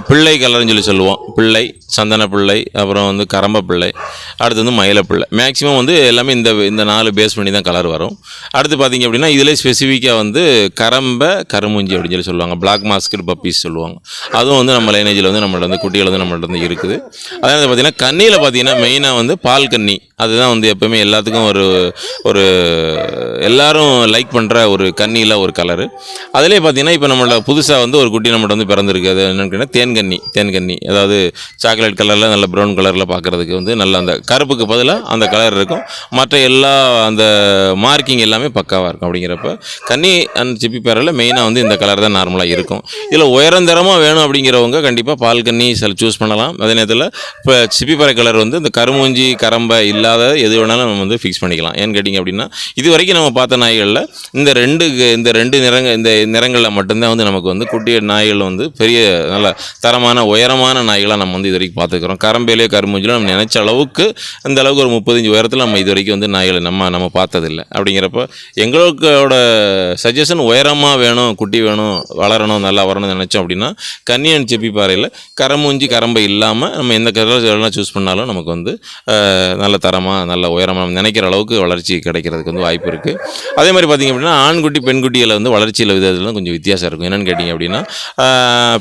பிள்ளை கலர்னு சொல்லி சொல்லுவோம். பிள்ளை சந்தன பிள்ளை அப்புறம் வந்து கரம்ப பிள்ளை அடுத்து வந்து மயிலப்பிள்ளை மேக்ஸிமம் வந்து எல்லாமே இந்த இந்த நாலு பேஸ் பண்ணி தான் கலர் வரும். அடுத்து பார்த்தீங்க அப்படின்னா இதிலே ஸ்பெசிஃபிக்காக வந்து கரம்ப கருமுஞ்சி அப்படின்னு சொல்லி சொல்லுவாங்க. பிளாக் மாஸ்கட் பப்பீஸ் சொல்லுவாங்க. அதுவும் வந்து நம்ம லைனேஜில் வந்து நம்மள்ட்ட வந்து குட்டிகள் வந்து நம்மள்ட்ட வந்து இருக்குது. அதே மாதிரி பார்த்தீங்கன்னா கண்ணியில் பார்த்தீங்கன்னா மெயினாக வந்து பால் கன்னி அதுதான் வந்து எப்போவுமே எல்லாத்துக்கும் ஒரு ஒரு எல்லாரும் லைக் பண்ணுற ஒரு கன்னியில் ஒரு கலரு அதிலே பார்த்தீங்கன்னா இப்போ நம்மளோட புதுசாக வந்து ஒரு குட்டி நம்மள்ட்ட வந்து பிறந்திருக்கு. அது என்னன்னு கேட்டிங்கன்னா தேன்கன்னி தேன்கன்னி. அதாவது சாக்லேட் கலரில் நல்ல ப்ரௌன் கலரில் பார்க்குறதுக்கு வந்து நல்ல அந்த கருப்புக்கு பதிலாக அந்த கலர் இருக்கும். மற்ற எல்லா அந்த மார்க்கிங் எல்லாமே பக்காவாக இருக்கும் அப்படிங்கிறப்ப கன்னி அண்ட் சிப்பி பேரில் மெயினாக வந்து இந்த கலர் தான் நார்மலாக இருக்கும். இதில் உயரந்தரமாக வேணும் அப்படிங்கிறவங்க கண்டிப்பாக பால் கன்னி சில சூஸ் பண்ணலாம். அதே நேரத்தில் இப்போ சிப்பிப்பறை கலர் வந்து இந்த கருமூஞ்சி கரம்பை இல்லாத எது வேணாலும் நம்ம வந்து ஃபிக்ஸ் பண்ணிக்கலாம். ஏன்னு கேட்டிங்க அப்படின்னா இது வரைக்கும் நம்ம பார்த்த நாய்களில் இந்த ரெண்டு இந்த ரெண்டு நிறங்க இந்த நிறங்களில் மட்டும்தான் வந்து நமக்கு வந்து குட்டி நாய்கள் வந்து பெரிய நல்ல தரமான உயரமான நாய்களாக நம்ம வந்து இது வரைக்கும் பார்த்துக்கிறோம். கரம்பேலையோ கருமூஞ்சிலும் நம்ம நினச்ச அளவுக்கு அந்த அளவுக்கு ஒரு முப்பத்தஞ்சு உயரத்தில் நம்ம இது வரைக்கும் வந்து நாய்களை நம்ம நம்ம பார்த்ததில்லை. அப்படிங்கிறப்ப எங்களோட சஜஷன் உயரமாக வேணும் குட்டி வேணும் வளரணும் நல்லா வரணும்னு நினச்சோம் அப்படின்னா கன்னியன் செப்பி பாறையில் கரம்பூஞ்சி கரம்பை இல்லாமல் நம்ம எந்த கலர் சூஸ் பண்ணாலும் நமக்கு வந்து நல்ல தரமாக நல்ல உயரமாக நினைக்கிற அளவுக்கு வளர்ச்சி கிடைக்கிறது வந்து வாய்ப்பு இருக்குது அதே மாதிரி பார்த்திங்க அப்படின்னா ஆண்குட்டி பெண்குட்டியில் வந்து வளர்ச்சியில் விதத்தில் கொஞ்சம் வித்தியாசம் இருக்கும். என்னென்னு கேட்டிங்க அப்படின்னா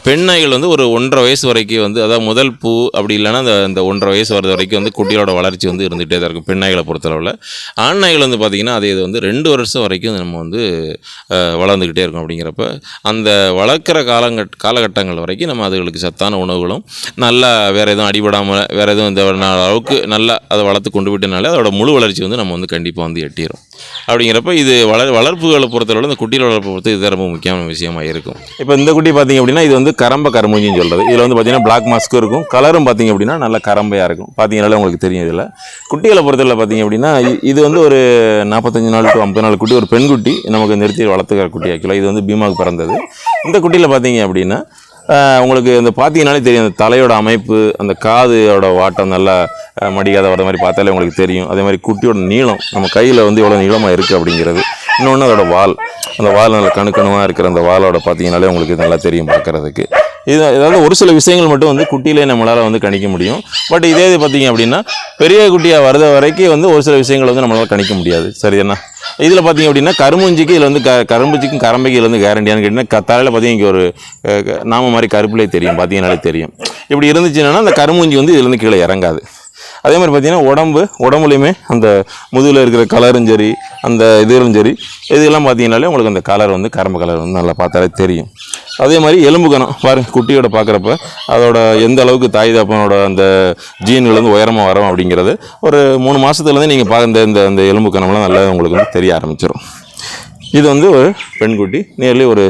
பெண் நாய்கள் வந்து ஒரு ஒன்றரை வயசு வரைக்கும் வந்து அதாவது முதல் பூ அப்படி இல்லைன்னா அந்த அந்த ஒன்றரை வயசு வர்றது வரைக்கும் வந்து குட்டியோட வளர்ச்சி வந்து இருந்துகிட்டே தான் இருக்கும் பெண் நாய்களை பொறுத்தளவில். ஆண் நாய்கள் வந்து பார்த்திங்கன்னா அதே இது வந்து ரெண்டு வருஷம் வரைக்கும் நம்ம வந்து வளர்ந்துக்கிட்டே இருக்கும் அப்படிங்கிறப்ப அந்த வளர்க்குற காலங்கட் காலகட்டங்கள் வரைக்கும் நம்ம அதுகளுக்கு சத்தான உணவுகளும் நல்லா வேறு எதுவும் அடிபடாமல் வேறு எதுவும் இந்த அளவுக்கு நல்லா அதை வளர்த்து கொண்டு விட்டனாலே அதோட முழு வளர்ச்சி வந்து நம்ம வந்து கண்டிப்பாக வந்து எட்டிடும் அப்படிங்கிறப்ப இது வளர் வளர்ப்புகளை பொறுத்தளவில் இந்த குட்டியில் வளர்ப்பு பொறுத்து இது ரொம்ப முக்கியமான விஷயமாக இருக்கும். இப்போ இந்த குட்டி பார்த்தீங்க அப்படின்னா இது வந்து கரம்ப கருமூஞ்சின்னு சொல்கிறது இதில் வந்து பார்த்திங்கன்னா பிளாக் மாஸ்க்கும் இருக்கும். கலரும் பார்த்தீங்க அப்படின்னா நல்ல கரம்பையாக இருக்கும். பார்த்தீங்கனாலே உங்களுக்கு தெரியும் இதில். குட்டிகளை பொறுத்தளவில் பார்த்தீங்க அப்படின்னா இது வந்து ஒரு நாற்பத்தஞ்சு நாள் டு ஐம்பது நாள் குட்டி ஒரு பெண் குட்டி நமக்கு நிறுத்தி வளர்த்துக்கிற குட்டி ஆக்சுவலாக இது வந்து பீமாவுக்கு பிறந்தது. இந்த குட்டியில் பார்த்திங்க அப்படின்னா உங்களுக்கு இந்த பார்த்தீங்கனாலே தெரியும் அந்த தலையோட அமைப்பு அந்த காதோட வாட்டம் நல்லா மடியாத வர மாதிரி பார்த்தாலே உங்களுக்கு தெரியும். அதே மாதிரி குட்டியோட நீளம் நம்ம கையில் வந்து எவ்வளோ நீளமாக இருக்குது அப்படிங்கிறது. இன்னொன்று அதோட வால். அந்த வால் நல்ல கணுக்கணுவாக இருக்கிற அந்த வாலோட பார்த்தீங்கனாலே உங்களுக்கு நல்லா தெரியும் பார்க்குறதுக்கு. இது அதாவது ஒரு சில விஷயங்கள் மட்டும் வந்து குட்டியிலே நம்மளால் வந்து கணிக்க முடியும். பட் இதே இது பார்த்தீங்க அப்படின்னா பெரிய குட்டியாக வர்ற வரைக்கும் வந்து ஒரு சில விஷயங்கள் வந்து நம்மளால் கணிக்க முடியாது. சரியாண்ணா இதில் பார்த்தீங்க அப்படின்னா கரும்புஞ்சிக்கு இதில் வந்து க கரும்புஞ்சிக்கும் கரம்பைக்கு இதில் வந்து கேரண்டியான்னு கேட்டிங்கன்னா க- தலையில் பார்த்தீங்க இங்கே ஒரு க- நாம மாதிரி கருப்புலே தெரியும். பார்த்தீங்கனாலே தெரியும். இப்படி இருந்துச்சுன்னா அந்த கரும்புஞ்சி வந்து இதுலேருந்து கீழே இறங்காது. அதே மாதிரி பார்த்தீங்கன்னா உடம்பு உடம்புலையுமே அந்த முதுகில் இருக்கிற கலரும் சரி அந்த இதுலும் சரி இதெல்லாம் பார்த்தீங்கனாலே உங்களுக்கு அந்த கலர் வந்து கரும்பு கலர் வந்து நல்லா பார்த்தாலே தெரியும். அதே மாதிரி எலும்பு கணம் பாரு குட்டியோட பார்க்குறப்ப அதோட எந்த அளவுக்கு தாய் தாப்பனோட அந்த ஜீன்கள் வந்து உயரமாக வரும் அப்படிங்கிறது ஒரு மூணு மாதத்துலேருந்து நீங்கள் பார்க்க இந்த இந்த எலும்பு கணம்லாம் நல்லா உங்களுக்கு வந்து தெரிய ஆரம்பிச்சிடும் இது வந்து ஒரு பெண் குட்டி நியர்லி ஒரு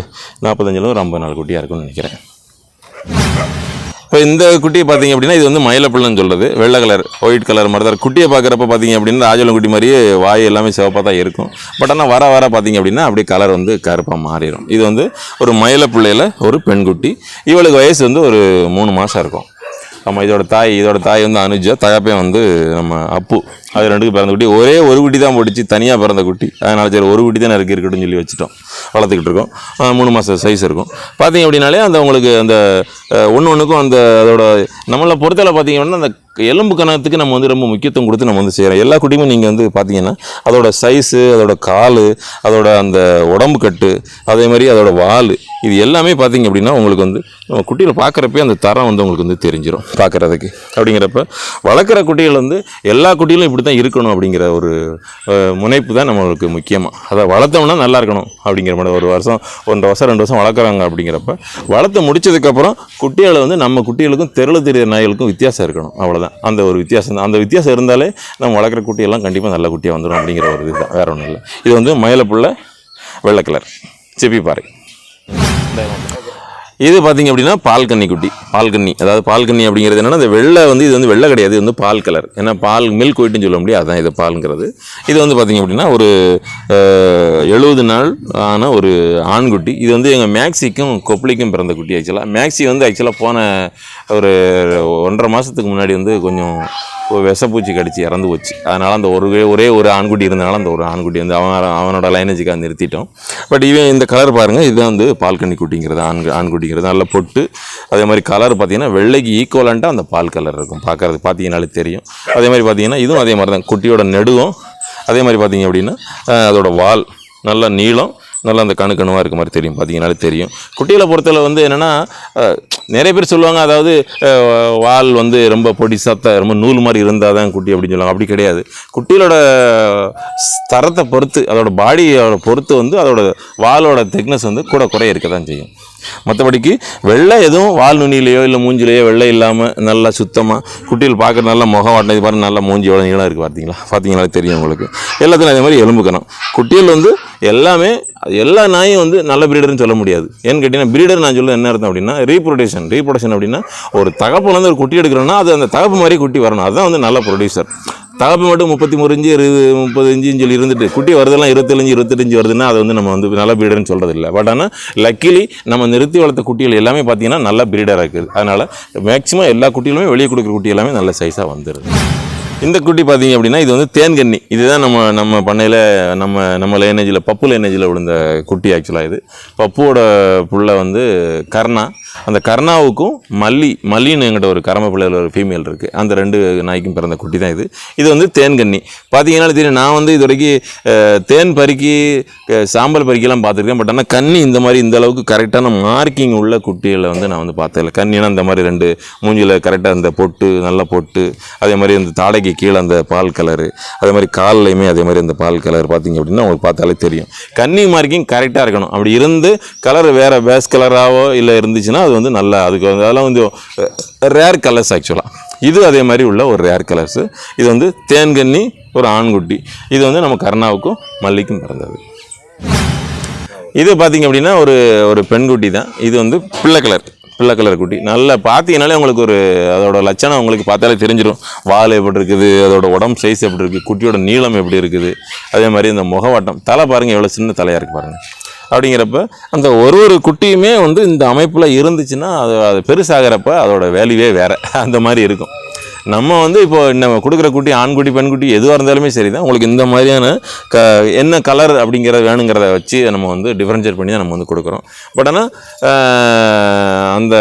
நாற்பத்தஞ்சிலும் ஒரு ஐம்பது நாள் குட்டியாக இருக்கும்னு நினைக்கிறேன். இப்போ இந்த குட்டியை பார்த்தீங்க அப்படின்னா இது வந்து மயிலப்பிள்ளைன்னு சொல்கிறது வெள்ளை கலர் ஒயிட் கலர் மாதிரி தான் குட்டியை பார்க்குறப்ப பார்த்தீங்க அப்படின்னா ராஜலம் குட்டி மாதிரியே வாய் எல்லாமே சிவப்பாக தான் இருக்கும். பட் ஆனால் வர வர பார்த்தீங்க அப்படின்னா அப்படியே கலர் வந்து கருப்பாக மாறிடும். இது வந்து ஒரு மயிலப்பிள்ளையில் ஒரு பெண்குட்டி இவளுக்கு வயசு வந்து ஒரு மூணு மாதம் இருக்கும். நம்ம இதோட தாய் இதோட தாய் வந்து அனுஜா தகப்பையும் வந்து நம்ம அப்பு. அது ரெண்டுக்கும் பிறந்த குட்டி. ஒரே ஒரு குட்டி தான் போட்டுச்சு தனியாக பிறந்த குட்டி. அதனால சரி ஒரு குட்டி தான் இருக்கு இருக்கட்டும்னு சொல்லி வச்சுட்டோம். வளர்த்துக்கிட்டு இருக்கோம். மூணு மாதம் சைஸ் இருக்கும். பார்த்தீங்க அப்படின்னாலே அந்த உங்களுக்கு அந்த ஒன்று ஒன்றுக்கும் அந்த அதோட நம்மளை பொறுத்தவரை பார்த்தீங்க அப்படின்னா அந்த எலும்பு கணத்துக்கு நம்ம வந்து ரொம்ப முக்கியத்துவம் கொடுத்து நம்ம வந்து செய்கிறோம் எல்லா குட்டியுமே நீங்கள் வந்து பார்த்தீங்கன்னா அதோட சைஸு அதோட கால் அதோட அந்த உடம்பு கட்டு அதே மாதிரி அதோட வால் இது எல்லாமே பார்த்தீங்க அப்படின்னா உங்களுக்கு வந்து நம்ம குட்டியில் பார்க்குறப்பே அந்த தரம் வந்து உங்களுக்கு வந்து தெரிஞ்சிடும் பார்க்குறதுக்கு. அப்படிங்கிறப்ப வளர்க்குற குட்டிகள் வந்து எல்லா குட்டிகளும் இப்படி தான் இருக்கணும் அப்படிங்கிற ஒரு முனைப்பு தான் நம்மளுக்கு முக்கியமாக அதை வளர்த்தோம்னா நல்லா இருக்கணும் அப்படிங்கிற மாதிரி ஒரு வருஷம் ஒன்றரை வருஷம் ரெண்டு வருஷம் வளர்க்குறாங்க அப்படிங்கிறப்ப வளர்த்து முடிச்சதுக்கப்புறம் குட்டிகளை வந்து நம்ம குட்டிகளுக்கும் தெருள தெரியிற நாய்களுக்கும் வித்தியாசம் இருக்கணும். அவ்வளோதான் அந்த ஒரு வித்தியாசம் அந்த வித்தியாசம் இருந்தாலே நம்ம வளர்க்குற குட்டியெல்லாம் கண்டிப்பாக நல்ல குட்டியாக வந்துடும் அப்படிங்கிற ஒரு இதுதான் வேறு ஒன்றும் இல்லை. இது வந்து மயிலப்புள்ள வெள்ளை கலர். செப்பிப்பாறை இது பார்த்தீங்க அப்படின்னா பால்கன்னி குட்டி பால்கன்னி அதாவது பால்கன்னி அப்படிங்கிறது என்னன்னா இந்த வெள்ளை வந்து இது வந்து வெள்ளை கிடையாது இது வந்து பால் கலர். ஏன்னா பால் மில்க் ஒயிட்டுன்னு சொல்ல முடியாது அதான் இது பால்ங்கிறது. இது வந்து பார்த்திங்க அப்படின்னா ஒரு எழுபது நாள் ஆன ஒரு ஆண்குட்டி இது வந்து எங்கள் மேக்ஸிக்கும் கொப்பளிக்கும் பிறந்த குட்டி ஆக்சுவலாக மேக்ஸி வந்து ஆக்சுவலாக போன ஒரு ஒன்றரை மாதத்துக்கு முன்னாடி வந்து கொஞ்சம் விஷப்பூச்சி கடிச்சு இறந்து போச்சு. அதனால் அந்த ஒரு ஒரே ஒரு ஆண்குட்டி இருந்தனால அந்த ஒரு ஆண்குட்டி வந்து அவன் அவனோட லைனேஜுக்காக நிறுத்திட்டோம். பட் இவன் இந்த கலர் பாருங்கள் இதுதான் வந்து பால்கனி குட்டிங்கிறது ஆண் ஆண்குட்டிங்கிறது. நல்ல பொட்டு. அதே மாதிரி கலர் பார்த்திங்கன்னா வெள்ளைக்கு ஈக்குவலண்ட்டாக அந்த பால் கலர் இருக்கும். பார்க்குறது பார்த்தீங்கனாலே தெரியும். அதே மாதிரி பார்த்தீங்கன்னா இதுவும் அதே மாதிரி தான் குட்டியோட நெடுவும். அதே மாதிரி பார்த்தீங்க அப்படின்னா அதோடய அதோட வால் நல்ல நீளம். நல்லா அந்த கணு கணுவாக இருக்க மாதிரி தெரியும். பார்த்தீங்கனாலே தெரியும். குட்டியில் பொறுத்தளவு வந்து என்னென்னா நிறைய பேர் சொல்லுவாங்க அதாவது வால் வந்து ரொம்ப பொடிசாத்த ரொம்ப நூல் மாதிரி இருந்தால் தான் குட்டி அப்படின்னு சொல்லுவாங்க. அப்படி கிடையாது. குட்டிகளோட தரத்தை பொறுத்து அதோட பாடியோட பொறுத்து வந்து அதோட வாலோட திக்னஸ் வந்து கூட குறைய இருக்க தான் செய்யும். மற்றபடிக்கு வெள்ளை எதுவும் வால் நுனியிலையோ இல்லை மூஞ்சிலையோ வெள்ளை இல்லாமல் நல்லா சுத்தமாக குட்டியில் பார்க்குற நல்ல முகம் வாட்டினது இது பாருங்க மூஞ்சி எவ்வளோ நீளம் இருக்குது பார்த்தீங்களா பார்த்தீங்களா தெரியும் உங்களுக்கு. எல்லாத்துலையும் அதே மாதிரி எலும்புக்கணும் குட்டியில் வந்து எல்லாமே எல்லா நாயும் வந்து நல்ல பிரீடர்னு சொல்ல முடியாது. ஏன்னு கேட்டிங்கன்னா பிரீடர் நான் சொல்ல என்ன அர்த்தம் அப்படின்னா ரீப்ரொடக்ஷன் ரீப்ரொடக்ஷன் அப்படின்னா ஒரு தகப்புலேருந்து ஒரு குட்டி எடுக்கிறோன்னா அது அந்த தகப்பு மாதிரி குட்டி வரணும். அதுதான் வந்து நல்ல ப்ரொடியூசர் தகப்பு மட்டும் முப்பத்தி மூணு இஞ்சி இருபது முப்பது இஞ்சின்னு சொல்லி இருந்துட்டு குட்டி வருதெல்லாம் இருபத்தஞ்சு இருபத்தஞ்சு வருதுன்னா அது வந்து நம்ம வந்து நல்ல பிரீடர்னு சொல்கிறது இல்லை பட் ஆனால் லக்கிலி நம்ம நிறுத்தி வளர்த்த குட்டிகள் எல்லாமே பார்த்தீங்கன்னா நல்ல பிரீடராக இருக்குது. அதனால் மேக்ஸிமம் எல்லா குட்டிகளுமே வெளியே கொடுக்குற குட்டி எல்லாமே நல்ல சைஸாக வந்துடுது இந்த குட்டி பார்த்தீங்க அப்படின்னா இது வந்து தேன்கன்னி. இதுதான் நம்ம நம்ம பண்ணையில் நம்ம நம்ம லேனேஜில் பப்பு லேனேஜில் விழுந்த குட்டி ஆக்சுவலாக இது. பப்புவோட புள்ள வந்து கர்ணா. அந்த கர்ணாவுக்கும் மல்லி மல்லின்னு எங்கிட்ட ஒரு கரம பிள்ளையில் ஒரு ஃபீமேல் இருக்குது அந்த ரெண்டு நாய்க்கும் பிறந்த குட்டி தான் இது. இது வந்து தேன்கன்னி. பார்த்தீங்கன்னா தெரியும் நான் வந்து இது வரைக்கும் தேன் பறிக்கி சாம்பல் பருக்கிலாம் பார்த்துருக்கேன் பட் ஆனால் கன்னி இந்த மாதிரி இந்த அளவுக்கு கரெக்டான மார்க்கிங் உள்ள குட்டிகளை வந்து நான் வந்து பார்த்ததில்ல. கன்னினா இந்த மாதிரி ரெண்டு மூஞ்சியில் கரெக்டாக அந்த பொட்டு நல்ல பொட்டு அதே மாதிரி அந்த தாடைக்கு கீழே அந்த பால் கலரு அதே மாதிரி கால்லையுமே அதே மாதிரி அந்த பால் கலர் பார்த்தீங்க அப்படின்னா உங்களுக்கு பார்த்தாலே தெரியும். கன்னி மார்க்கிங் கரெக்டாக இருக்கணும். அப்படி இருந்து கலர் வேறு பேஸ் கலராகவோ இல்லை இருந்துச்சுன்னா அது வந்து நல்லா அதுக்கு வந்து அதெல்லாம் வந்து ரேர் கலர்ஸ் ஆக்சுவலாக இது அதே மாதிரி உள்ள ஒரு ரேர் கலர்ஸு இது வந்து தேன்கன்னி ஒரு ஆண்குட்டி. இது வந்து நம்ம கருணாவுக்கும் மல்லிக்கும் பிறந்தது. இது பார்த்தீங்க அப்படின்னா ஒரு ஒரு பெண்குட்டி தான். இது வந்து பிள்ளை கலர் வெள்ளை கலர் குட்டி. நல்லா பார்த்தீங்கனாலே உங்களுக்கு ஒரு அதோட லட்சணம் உங்களுக்கு பார்த்தாலே தெரிஞ்சிடும் வால் எப்படி இருக்குது அதோட உடம்பு சைஸ் எப்படி இருக்குது குட்டியோட நீளம் எப்படி இருக்குது அதே மாதிரி இந்த முகவாட்டம். தலை பாருங்கள் எவ்வளோ சின்ன தலையாக இருக்குது பாருங்கள் அப்படிங்கிறப்ப அந்த ஒரு ஒரு குட்டியுமே வந்து இந்த அமைப்பில் இருந்துச்சுன்னா அது அது பெருசாகிறப்ப அதோட வேல்யூவே வேறு. அந்த மாதிரி இருக்கும். நம்ம வந்து இப்போ நம்ம கொடுக்குற குட்டி ஆண்குட்டி பெண்குட்டி எதுவாக இருந்தாலுமே சரி தான் உங்களுக்கு இந்த மாதிரியான க என்ன கலர் அப்படிங்கிறத வேணுங்கிறத வச்சு நம்ம வந்து டிஃப்ரென்ஷியேட் பண்ணி தான் நம்ம வந்து கொடுக்குறோம். பட் ஆனால் அந்த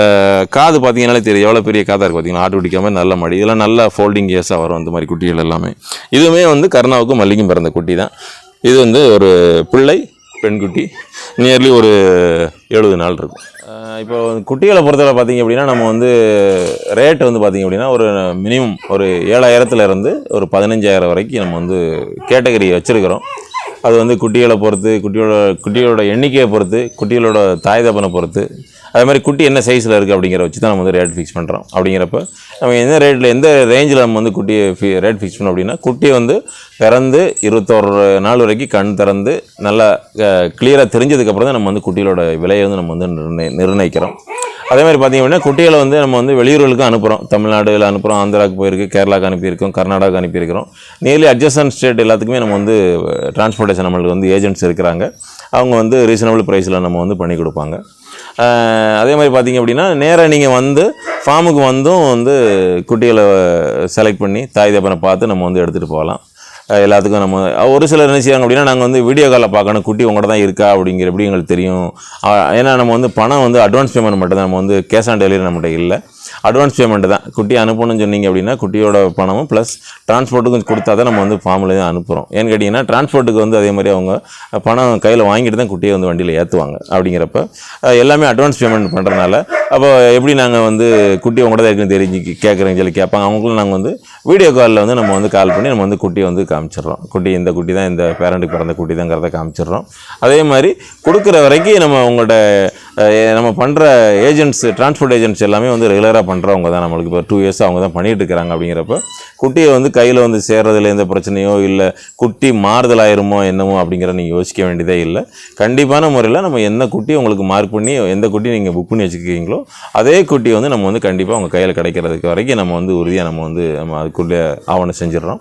காது பார்த்தீங்கன்னாலே தெரியும். எவ்வளோ பெரிய காதாக இருக்குது பார்த்தீங்கன்னா ஆட்டு பிடிக்காமல் நல்ல மடி. இதெல்லாம் நல்ல ஃபோல்டிங் கேஸாக வரும் அந்த மாதிரி குட்டிகள் எல்லாமே. இதுவுமே வந்து கருணாவுக்கும் மல்லிக்கும் பிறந்த குட்டி தான். இது வந்து ஒரு பிள்ளை பெண்குட்டி. நியர்லி ஒரு எழுபது நாள் இருக்கும். இப்போ குட்டிகளை பொறுத்தவரை பார்த்தீங்க அப்படின்னா நம்ம வந்து ரேட் வந்து பார்த்திங்க அப்படின்னா ஒரு மினிமம் ஒரு ஏழாயிரத்துல இருந்து ஒரு பதினஞ்சாயிரம் வரைக்கும் நம்ம வந்து கேட்டகரி வச்சுருக்கிறோம். அது வந்து குட்டிகளை பொறுத்து குட்டியோட குட்டியோட எண்ணிக்கையை பொறுத்து குட்டிகளோட தாய் தப்பனை பொறுத்து. அதே மாதிரி குட்டி என்ன சைஸில் இருக்குது அப்படிங்கிற வச்சு தான் நம்ம வந்து ரேட் ஃபிக்ஸ் பண்ணுறோம் அப்படிங்கிறப்ப நம்ம எந்த ரேட்டில் எந்த ரேஞ்சில் நம்ம வந்து குட்டியை ஃபி ரேட் ஃபிக்ஸ் பண்ணோம் அப்படின்னா குட்டியை வந்து பிறந்து இருபத்தோரு நாள் வரைக்கும் கண் திறந்து நல்லா கிளியராக தெரிஞ்சதுக்கப்புறம் தான் நம்ம வந்து குட்டிகளோட விலையை வந்து நம்ம வந்து நிர்ணய நிர்ணயிக்கிறோம். அதே மாதிரி பார்த்தீங்க அப்படின்னா குட்டிகளை வந்து நம்ம வந்து வெளியூர்களுக்கும் அனுப்புகிறோம் தமிழ்நாடுல அனுப்புகிறோம் ஆந்திராவுக்கு போயிருக்கு கேரளாவுக்கு அனுப்பியிருக்கோம் கர்நாடகாவுக்கு அனுப்பியிருக்கிறோம். நியர்லி அட்ஜஸ்டன் ஸ்டேட் எல்லாத்துக்குமே நம்ம வந்து டிரான்ஸ்போர்ட்டேஷன் நம்மளுக்கு வந்து ஏஜென்ட்ஸ் இருக்கிறாங்க. அவங்க வந்து ரீசனபிள் ப்ரைஸில் நம்ம வந்து பண்ணி கொடுப்பாங்க. அதே மாதிரி பார்த்தீங்க அப்படின்னா நேராக நீங்கள் வந்து ஃபார்முக்கு வந்தும் வந்து குட்டிகளை செலக்ட் பண்ணி தாய் தப்பனை பார்த்து நம்ம வந்து எடுத்துகிட்டு போகலாம். எல்லாத்துக்கும் நம்ம ஒரு சிலர் என்ன செய்வாங்க அப்படின்னா நாங்கள் வந்து வீடியோ காலில் பார்க்கணும். குட்டி உங்கள்கிட்ட தான் இருக்கா அப்படிங்கிற எப்படி எங்களுக்கு தெரியும். ஏன்னா நம்ம வந்து பணம் வந்து அட்வான்ஸ் பேமெண்ட் மட்டும் தான் நம்ம வந்து கேஷ் ஆன் டெலிவரி நம்மகிட்ட இல்லை. அட்வான்ஸ் பேமெண்ட் தான். குட்டி அனுப்பணும்னு சொன்னீங்க அப்படின்னா குட்டியோட பணமும் ப்ளஸ் டிரான்ஸ்போர்ட்டுக்கும் கொடுத்தா தான் நம்ம வந்து ஃபார்மில் தான் அனுப்புகிறோம் ஏன்னு கேட்டிங்கன்னா டிரான்ஸ்போர்ட்டுக்கு வந்து அதே மாதிரி அவங்க பணம் கையில் வாங்கிட்டு தான் குட்டியை வந்து வண்டியில் ஏற்றுவாங்க அப்படிங்கிறப்ப எல்லாமே அட்வான்ஸ் பேமெண்ட் பண்ணுறதுனால அப்போ எப்படி நாங்கள் வந்து குட்டி உங்கள்கிட்ட தான் இருக்குன்னு தெரிஞ்சு கேட்குறேன்னு சொல்லி கேட்பாங்க. அவங்களுக்கும் நாங்கள் வந்து வீடியோ காலில் வந்து நம்ம வந்து கால் பண்ணி நம்ம வந்து குட்டியை வந்து காமிச்சிடுறோம். குட்டி இந்த குட்டி தான் இந்த பேரண்ட்டுக்கு பிறந்த குட்டி தாங்கிறத காமிச்சிடுறோம். அதே மாதிரி கொடுக்குற வரைக்கும் நம்ம உங்கள்கிட்ட நம்ம பண்ணுற ஏஜென்ட்ஸ் டிரான்ஸ்போர்ட் ஏஜென்ட்ஸ் எல்லாமே வந்து ரெகுலராக பண்ணுறவங்க தான். நம்மளுக்கு இப்போ டூ இயர்ஸ் அவங்க தான் பண்ணிட்டு இருக்கிறாங்க அப்படிங்கிறப்ப குட்டியை வந்து கையில் வந்து சேர்றதுல எந்த பிரச்சனையோ இல்லை குட்டி மாறுதல் ஆயிருமோ என்னமோ அப்படிங்கிற நீங்கள் யோசிக்க வேண்டியதே இல்லை. கண்டிப்பான முறையில் நம்ம என்ன குட்டி உங்களுக்கு மார்க் பண்ணி எந்த குட்டி நீங்கள் புக் பண்ணி வச்சுருக்கீங்களோ அதே குட்டி வந்து நம்ம வந்து கண்டிப்பாக உங்கள் கையில் கிடைக்கிறதுக்கு வரைக்கும் நம்ம வந்து உறுதியாக நம்ம வந்து நம்ம அதுக்குள்ளே ஆவணம் செஞ்சிடுறோம்.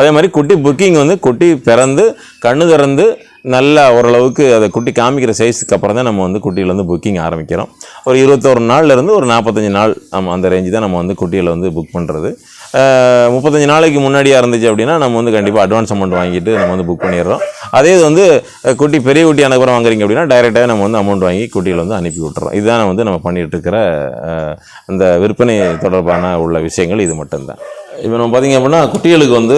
அதே மாதிரி குட்டி புக்கிங் வந்து குட்டி பிறந்து கண்ணு திறந்து நல்லா ஓரளவுக்கு அதை குட்டி காமிக்கிற சைஸுக்கு அப்புறம் தான் நம்ம வந்து குட்டியில் வந்து புக்கிங் ஆரம்பிக்கிறோம். ஒரு இருபத்தோரு நாள்லேருந்து ஒரு நாற்பத்தஞ்சு நாள் நம்ம அந்த ரேஞ்சு தான் நம்ம வந்து குட்டியில் வந்து புக் பண்ணுறது முப்பத்தஞ்சு நாளைக்கு முன்னாடியாக இருந்துச்சு அப்படின்னா நம்ம வந்து கண்டிப்பாக அட்வான்ஸ் அமௌண்ட் வாங்கிட்டு நம்ம வந்து புக் பண்ணிடுறோம். அதே இது வந்து குட்டி பெரிய குட்டி அனுப்புறம் வாங்குறீங்க அப்படின்னா டைரெக்டாக நம்ம வந்து அமௌண்ட் வாங்கி குட்டியில் வந்து அனுப்பி விட்டுறோம். இதுதான் வந்து நம்ம பண்ணிகிட்ருக்கிற இருக்கிற அந்த விற்பனை தொடர்பான உள்ள விஷயங்கள் இது மட்டும்தான். இப்போ நம்ம பார்த்தீங்க அப்படின்னா குட்டிகளுக்கு வந்து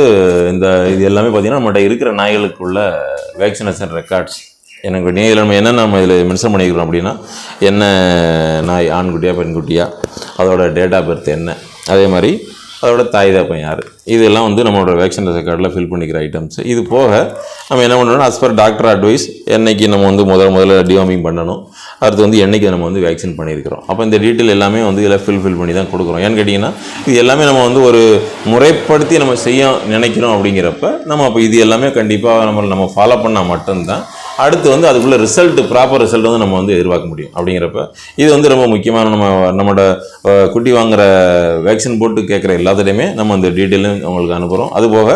இந்த இது எல்லாமே பார்த்தீங்கன்னா நம்மகிட்ட இருக்கிற நாய்களுக்குள்ள வேக்சினேஷன் ரெக்கார்ட்ஸ் எனக்கு நீங்கள் நம்ம என்ன நம்ம இதில் மென்ஷன் பண்ணிக்கிறோம் அப்படின்னா என்ன நாய் ஆண்குட்டியா பெண்குட்டியா அதோட டேட் ஆஃப் பர்த் என்ன அதே மாதிரி அதோட தாய் தப்பன் யார்? இதெல்லாம் வந்து நம்மளோட வேக்சின் ரெக்கார்டில் ஃபில் பண்ணிக்கிற ஐட்டம்ஸ் இது போக நம்ம என்ன பண்ணுறோம்னா அஸ் பர் டாக்டர் அட்வைஸ் என்னைக்கு நம்ம வந்து முதல் முதல்ல டிவாமிங் பண்ணணும். அடுத்து வந்து என்னைக்கு நம்ம வந்து வேக்சின் பண்ணியிருக்கிறோம். அப்போ இந்த டீட்டெயில் எல்லாமே வந்து இதில் ஃபில் ஃபில் பண்ணி தான் கொடுக்குறோம். ஏன்னு கேட்டிங்கன்னா இது எல்லாமே நம்ம வந்து ஒரு முறைப்படுத்தி நம்ம செய்ய நினைக்கிறோம் அப்படிங்கிறப்ப நம்ம அப்போ இது எல்லாமே கண்டிப்பாக நம்ம நம்ம ஃபாலோ பண்ணால் மட்டும்தான் அடுத்து வந்து அதுக்குள்ள ரிசல்ட் ப்ராப்பர் ரிசல்ட் வந்து நம்ம வந்து எதிர்பார்க்க முடியும். அப்படிங்கிறப்ப இது வந்து ரொம்ப முக்கியமான நம்ம நம்மளோட குட்டி வாங்குற வேக்சின் போட்டு கேட்குற எல்லாத்துலேயுமே நம்ம அந்த டீட்டெயிலும் அவங்களுக்கு அனுப்புகிறோம் அதுபோக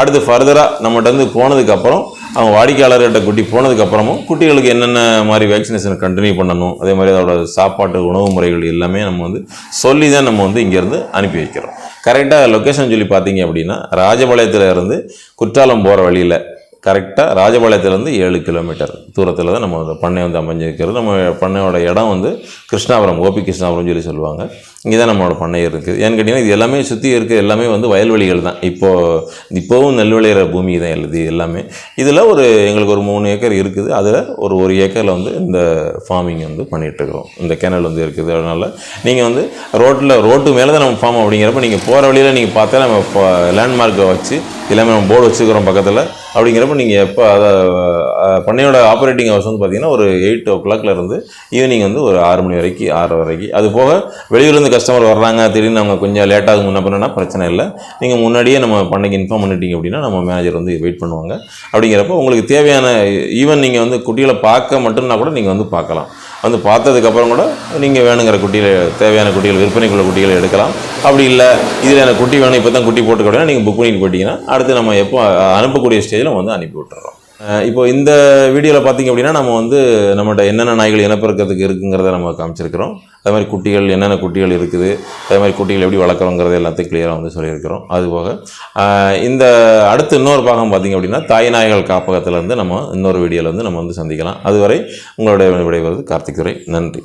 அடுத்து ஃபர்தராக நம்மகிட்ட வந்து போனதுக்கப்புறம் அவங்க வாடிக்கையாளர்கிட்ட குட்டி போனதுக்கப்புறமும் குட்டிகளுக்கு என்னென்ன மாதிரி வேக்சினேஷன் கண்டினியூ பண்ணணும் அதே மாதிரி அதோட சாப்பாட்டு உணவு முறைகள் எல்லாமே நம்ம வந்து சொல்லி தான் நம்ம வந்து இங்கேருந்து அனுப்பி வைக்கிறோம். கரெக்டாக லொக்கேஷன் சொல்லி பார்த்தீங்க அப்படின்னா ராஜபாளையத்தில் இருந்து குற்றாலம் போகிற வழியில் கரெக்டாக ராஜபாளையத்துலேருந்து ஏழு கிலோமீட்டர் தூரத்தில் தான் நம்ம அந்த பண்ணை வந்து அமைஞ்சிருக்கிறது. நம்ம பண்ணையோட இடம் வந்து கிருஷ்ணாபுரம் கோபி கிருஷ்ணாபுரம் சொல்லி சொல்லுவாங்க. இங்கே தான் நம்மளோட பண்ணை இருக்குது ஏன்னு கேட்டிங்கன்னா இது எல்லாமே சுற்றி இருக்க எல்லாமே வந்து வயல்வெளிகள் தான். இப்போது இப்போவும் நெல் விளையிற பூமி தான் எழுது எல்லாமே. இதில் ஒரு எங்களுக்கு ஒரு மூணு ஏக்கர் இருக்குது. அதில் ஒரு ஒரு ஏக்கரில் வந்து இந்த ஃபார்மிங் வந்து பண்ணிகிட்ருக்குறோம் இந்த கேனல் வந்து இருக்குது. அதனால் நீங்கள் வந்து ரோட்டில் ரோட்டு மேலே தான் நம்ம ஃபார்ம் அப்படிங்கிறப்ப நீங்கள் போகிற வழியில் நீங்கள் பார்த்தா நம்ம லேண்ட்மார்க்கை வச்சு எல்லாமே நம்ம போர்டு வச்சுக்கிறோம் பக்கத்தில். அப்படிங்கிறப்ப நீங்கள் எப்போ அதை பண்ணையோட ஆப்ரேட்டிங் ஹவர்ஸ் வந்து பார்த்தீங்கன்னா ஒரு எயிட் ஓ கிளாக்ல இருந்து ஈவினிங் வந்து ஒரு ஆறு மணி வரைக்கும் ஆறு வரைக்கும் அது போக வெளியூர்லேருந்து கஸ்டமர் வர்றாங்க திடீர்னு அவங்க கொஞ்சம் லேட்டாக முன்ன பின்னா பிரச்சனை இல்லை. நீங்கள் முன்னாடியே நம்ம பண்ணைக்கு இன்ஃபார்ம் பண்ணிட்டீங்க அப்படின்னா நம்ம மேனேஜர் வந்து வெயிட் பண்ணுவாங்க. அப்படிங்கிறப்ப உங்களுக்கு தேவையான ஈவன் நீங்கள் வந்து குட்டிகளை பார்க்க மட்டும்னா கூட நீங்கள் வந்து பார்க்கலாம். வந்து பார்த்ததுக்கப்புறம் கூட நீங்கள் வேணுங்கிற குட்டியில் தேவையான குட்டிகள் விற்பனைக்குள்ள குட்டிகளை எடுக்கலாம். அப்படி இல்லை இதில் எனக்கு குட்டி வேணும் இப்போ தான் குட்டி போட்டு நீங்கள் புக் பண்ணிட்டு போயிட்டீங்கன்னா அடுத்து நம்ம எப்போ அனுப்பக்கூடிய ஸ்டேஜில் வந்து அனுப்பி விட்டுறோம். இப்போ இந்த வீடியோவில் பார்த்தீங்க அப்படின்னா நம்ம வந்து நம்மகிட்ட என்னென்ன நாய்கள் இனப்பெருக்கத்துக்கு இருக்குங்கிறத நம்ம காமிச்சிருக்கிறோம். அதே மாதிரி குட்டிகள் என்னென்ன குட்டிகள் இருக்குது அதே மாதிரி குட்டிகள் எப்படி வளர்க்குறோங்கிறத எல்லாத்தையும் கிளியராக வந்து சொல்லியிருக்கிறோம். அதுபோக இந்த அடுத்து இன்னொரு பாகம் பார்த்தீங்க அப்படின்னா தாய் நாய்கள் காப்பகத்திலேருந்து நம்ம இன்னொரு வீடியோவில் வந்து நம்ம வந்து சந்திக்கலாம். அதுவரை உங்களுடைய விடைபெறுவது கார்த்திக் துறை நன்றி.